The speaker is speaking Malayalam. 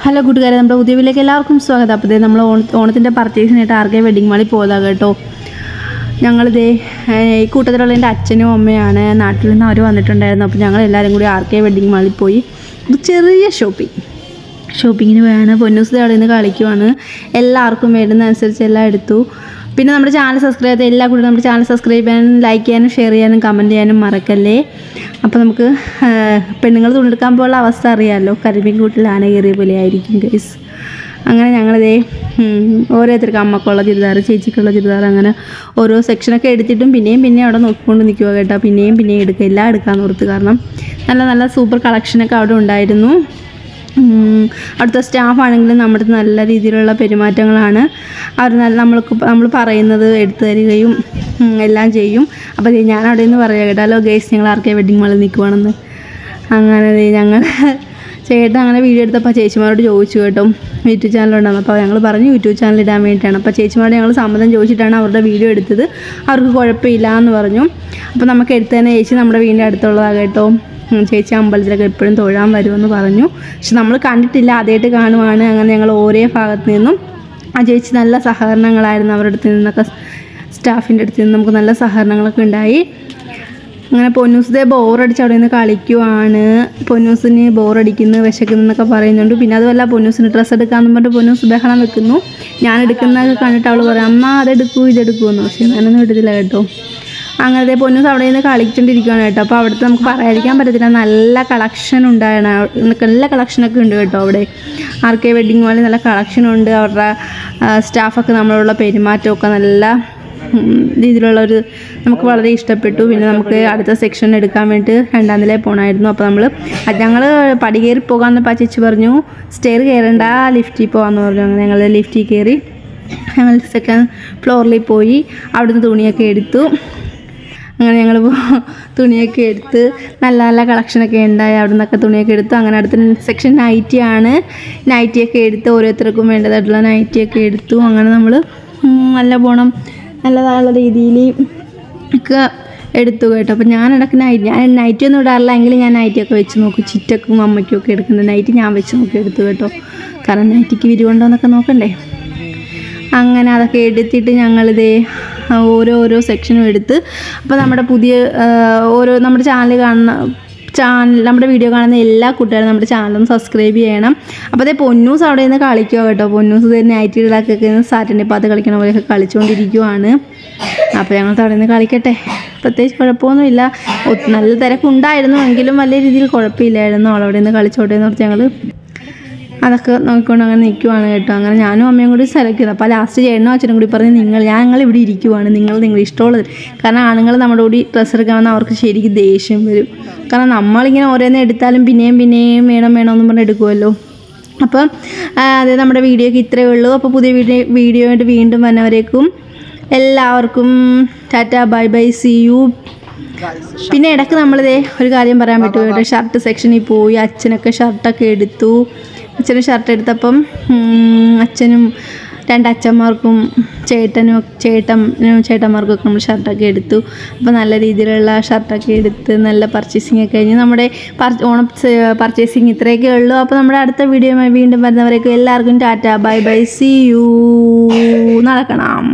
ഹലോ കൂട്ടുകാരെ നമ്മുടെ പുതിയ വീട്ടിലേക്ക് എല്ലാവർക്കും സ്വാഗതം. അപ്പോൾ നമ്മൾ ഓണ ഓണത്തിന്റെ പർച്ചേസിനായിട്ട് ആർക്കെ വെഡിങ് മാളിൽ പോകാം കേട്ടോ. ഞങ്ങളിതേ ഈ കൂട്ടത്തിലുള്ള എന്റെ അച്ഛനും അമ്മയാണ്. നാട്ടിൽ നിന്ന് അവർ വന്നിട്ടുണ്ടായിരുന്നു. അപ്പോൾ ഞങ്ങൾ എല്ലാവരും കൂടി ആർക്കെ വെഡിങ് മാളിൽ പോയി. ഒരു ചെറിയ ഷോപ്പിംഗ് ഷോപ്പിങ്ങിന് വേണം. പൊന്നൂസ് അവിടെ നിന്ന് കളിക്കുവാണ്. എല്ലാവർക്കും വേണ്ടുന്നതനുസരിച്ച് എല്ലാം എടുത്തു. പിന്നെ നമ്മുടെ ചാനൽ സബ്സ്ക്രൈബ് ചെയ്ത എല്ലാ കൂടി നമ്മുടെ ചാനൽ സബ്സ്ക്രൈബ് ചെയ്യാനും ലൈക്ക് ചെയ്യാനും ഷെയർ ചെയ്യാനും കമന്റ് ചെയ്യാനും മറക്കല്ലേ? അപ്പോൾ നമുക്ക് പെണ്ണുങ്ങൾ തുണിയെടുക്കാൻ പോലുള്ള അവസ്ഥ അറിയാമല്ലോ കരിമീൻ ആന കയറിയ പോലെ ആയിരിക്കും ഗൈസ് അങ്ങനെ ഞങ്ങളിതേ ഓരോരുത്തർക്ക് അമ്മക്കുള്ള ചുരിദാർ ചേച്ചിക്കുള്ള ചുരിദാർ അങ്ങനെ ഓരോ സെക്ഷനൊക്കെ എടുത്തിട്ടും പിന്നെയും പിന്നെയും അവിടെ നോക്കിക്കൊണ്ട് നിൽക്കുക കേട്ടോ. പിന്നെയും പിന്നെയും എടുക്കുക എല്ലാം എടുക്കാമെന്ന് ഓർത്ത് കാരണം നല്ല നല്ല സൂപ്പർ കളക്ഷനൊക്കെ അവിടെ ഉണ്ടായിരുന്നു. ഉം, അവിടുത്തെ സ്റ്റാഫാണെങ്കിലും നമ്മുടെ അടുത്ത് നല്ല രീതിയിലുള്ള പെരുമാറ്റങ്ങളാണ്. അവർ നല്ല നമ്മൾക്ക് നമ്മൾ പറയുന്നത് എടുത്തു തരികയും എല്ലാം ചെയ്യും. അപ്പോൾ ഞാൻ അവിടെ നിന്ന് പറയാം കേട്ടോ ഹലോ ഗേസ് ഞങ്ങൾ ആർക്കെ വെഡിങ് മാളിൽ നിൽക്കുവാണെന്ന്? അങ്ങനെ ഞങ്ങൾ ചേട്ടൻ അങ്ങനെ വീഡിയോ എടുത്തപ്പോൾ ചേച്ചിമാരോട് ചോദിച്ചു കേട്ടോ യൂട്യൂബ് ചാനലുണ്ടാകും അപ്പോൾ ഞങ്ങൾ പറഞ്ഞു യൂട്യൂബ് ചാനൽ ഇടാൻ വേണ്ടിയിട്ടാണ്. അപ്പോൾ ചേച്ചിമാരോട് ഞങ്ങൾ സമ്മതം ചോദിച്ചിട്ടാണ് അവരുടെ വീഡിയോ എടുത്തത്. അവർക്ക് കുഴപ്പമില്ല എന്ന് പറഞ്ഞു. അപ്പോൾ നമുക്ക് എടുത്തു തന്നെ ചേച്ചി നമ്മുടെ വീടിന്റെ അടുത്തുള്ളതാണ് കേട്ടോ. ചേച്ചി അമ്പലത്തിലൊക്കെ എപ്പോഴും തൊഴാൻ വരുമെന്ന് പറഞ്ഞു. പക്ഷെ നമ്മൾ കണ്ടിട്ടില്ല ആദ്യമായിട്ട് കാണുവാണ്. അങ്ങനെ ഞങ്ങൾ ഓരോ ഭാഗത്ത് നിന്നും ആ ചേച്ചി നല്ല സഹകരണങ്ങളായിരുന്നു അവരുടെ അടുത്ത് നിന്നൊക്കെ സ്റ്റാഫിന്റെ അടുത്ത് നിന്ന് നമുക്ക് നല്ല സഹകരണങ്ങളൊക്കെ ഉണ്ടായി. അങ്ങനെ പൊന്നൂസ് ദേ ബോറടിച്ച് അവിടെ നിന്ന് കളിക്കുവാണ്. പൊന്നൂസിന് ബോറടിക്കുന്നു വിശക്കുന്നു എന്നൊക്കെ പറയുന്നുണ്ട്. പിന്നെ അതുമല്ല പൊന്നൂസിന് ഡ്രസ്സ് എടുക്കാമെന്ന് പറഞ്ഞിട്ട് പൊന്നൂസ് ബഹളം വെക്കുന്നു. ഞാൻ എടുക്കുന്നതൊക്കെ കണ്ടിട്ട് അവൾ പറയും അമ്മ അതെടുക്കൂ ഇതെടുക്കൂന്ന് പക്ഷേ ഞാനൊന്നും എടുത്തില്ല കേട്ടോ. അങ്ങനത്തെ പൊന്നൂസ് അവിടെ നിന്ന് കളിച്ചുകൊണ്ടിരിക്കുകയാണ് കേട്ടോ. അപ്പോൾ അവിടുത്തെ നമുക്ക് പറയാതിരിക്കാൻ പറ്റത്തില്ല. നല്ല കളക്ഷൻ ഉണ്ടാണ് നല്ല കളക്ഷനൊക്കെ ഉണ്ട് കേട്ടോ അവിടെ. ആർ കെ വെഡിങ് മാളിൽ നല്ല കളക്ഷൻ ഉണ്ട്. അവരുടെ സ്റ്റാഫൊക്കെ നമ്മളുള്ള പെരുമാറ്റമൊക്കെ നല്ല രീതിയിലുള്ളൊരു നമുക്ക് വളരെ ഇഷ്ടപ്പെട്ടു. പിന്നെ നമുക്ക് അടുത്ത സെക്ഷൻ എടുക്കാൻ വേണ്ടി രണ്ടാം നിലയിൽ പോകണമായിരുന്നു അപ്പോൾ നമ്മൾ ഞങ്ങൾ പടി കയറി പോകാമെന്ന് പച്ചിച്ച് പറഞ്ഞു. സ്റ്റെയർ കയറണ്ട ലിഫ്റ്റിൽ പോകാമെന്ന് പറഞ്ഞു. അങ്ങനെ ഞങ്ങൾ ലിഫ്റ്റിൽ കയറി ഞങ്ങൾ സെക്കൻഡ് ഫ്ലോറിൽ പോയി. അവിടുന്ന് തുണിയൊക്കെ എടുത്തു. അങ്ങനെ ഞങ്ങൾ തുണിയൊക്കെ എടുത്ത് നല്ല നല്ല കളക്ഷനൊക്കെ ഉണ്ടായി. അവിടെ നിന്നൊക്കെ തുണിയൊക്കെ എടുത്തു. അങ്ങനെ അടുത്ത സെക്ഷൻ നൈറ്റിയാണ് നൈറ്റിയൊക്കെ എടുത്ത് ഓരോരുത്തർക്കും വേണ്ടതായിട്ടുള്ള നൈറ്റിയൊക്കെ എടുത്തു. അങ്ങനെ നമ്മൾ നല്ല പോണം നല്ലതായുള്ള രീതിയിൽ ഒക്കെ എടുത്തു കേട്ടോ. അപ്പോൾ ഞാൻ ഇടയ്ക്ക് നൈറ്റ് ഞാൻ നൈറ്റ് ഒന്നും ഇടാറില്ല. എങ്കിലും ഞാൻ നൈറ്റിയൊക്കെ വെച്ച് നോക്കും. ചിറ്റക്കും അമ്മയ്ക്കും ഒക്കെ എടുക്കുന്നത് നൈറ്റ് ഞാൻ വെച്ച് നോക്കി എടുത്തു കേട്ടോ. കാരണം നൈറ്റിക്ക് വിരിവുണ്ടോ എന്നൊക്കെ നോക്കണ്ടേ? അങ്ങനെ അതൊക്കെ എടുത്തിട്ട് ഞങ്ങളിതേ ഓരോ ഓരോ സെക്ഷനും എടുത്ത് അപ്പോൾ നമ്മുടെ പുതിയ ഓരോ നമ്മുടെ ചാനൽ കാണുന്ന ചാനൽ നമ്മുടെ വീഡിയോ കാണുന്ന എല്ലാ കൂട്ടുകാരും നമ്മുടെ ചാനലും സബ്സ്ക്രൈബ് ചെയ്യണം. അപ്പോൾ അതേ പൊന്നൂസ് അവിടെ നിന്ന് കളിക്കുക കേട്ടോ. പൊന്നൂസ് തന്നെ നൈറ്റികളൊക്കെ സാറ്റർഡേ പാത്ത് കളിക്കണ പോലെയൊക്കെ കളിച്ചുകൊണ്ടിരിക്കുവാണ് അപ്പോൾ ഞങ്ങൾ അവിടെ നിന്ന് കളിക്കട്ടെ. പ്രത്യേകിച്ച് കുഴപ്പമൊന്നുമില്ല. നല്ല തിരക്കുണ്ടായിരുന്നു. എങ്കിലും വലിയ രീതിയിൽ കുഴപ്പമില്ലായിരുന്നു. അവളവിടെ നിന്ന് കളിച്ചോട്ടെ എന്ന് പറഞ്ഞ് ഞങ്ങൾ അതൊക്കെ നോക്കിക്കൊണ്ട് അങ്ങനെ നിൽക്കുവാണ് കേട്ടോ. അങ്ങനെ ഞാനും അമ്മയും കൂടി സെലക്ട് ചെയ്തു. അപ്പോൾ ലാസ്റ്റ് ചേട്ടനും അച്ഛനും കൂടി പറഞ്ഞ് നിങ്ങൾ ഞങ്ങൾ ഇവിടെ ഇരിക്കുവാണ്. നിങ്ങൾ നിങ്ങൾ ഇഷ്ടമുള്ളത്. കാരണം ആണുങ്ങൾ നമ്മുടെ കൂടി ഡ്രസ്സ് എടുക്കാൻ വന്നാൽ അവർക്ക് ശരിക്കും ദേഷ്യം വരും. കാരണം നമ്മളിങ്ങനെ ഓരോന്ന് എടുത്താലും പിന്നെയും പിന്നെയും വേണം വേണമെന്നും പറഞ്ഞ് എടുക്കുമല്ലോ അപ്പം അതായത് അത് നമ്മുടെ വീഡിയോക്ക് ഇത്രയേ ഉള്ളൂ. അപ്പോൾ പുതിയ വീഡിയോ വീഡിയോ ആയിട്ട് വീണ്ടും വന്നവരേക്കും എല്ലാവർക്കും tata bye bye see you പിന്നെ ഇടയ്ക്ക് നമ്മളിതേ ഒരു കാര്യം പറയാൻ പറ്റുമോ? കേട്ടോ ഷർട്ട് സെക്ഷനിൽ പോയി അച്ഛനൊക്കെ ഷർട്ടൊക്കെ എടുത്തു. അച്ഛനും ഷർട്ട് എടുത്തപ്പം അച്ഛനും രണ്ട് അച്ഛന്മാർക്കും ചേട്ടനും ചേട്ടനും ചേട്ടന്മാർക്കും ഒക്കെ നമ്മൾ ഷർട്ടൊക്കെ എടുത്തു. അപ്പോൾ നല്ല രീതിയിലുള്ള ഷർട്ടൊക്കെ എടുത്ത് നല്ല പർച്ചേസിംഗ് ഒക്കെ കഴിഞ്ഞ് നമ്മുടെ ഓണം പർച്ചേസിങ് ഇത്രയൊക്കെ ഉള്ളൂ. അപ്പോൾ നമ്മുടെ അടുത്ത വീഡിയോ വീണ്ടും വരുന്നവരേക്കും എല്ലാവർക്കും tata bye bye see you നടക്കണം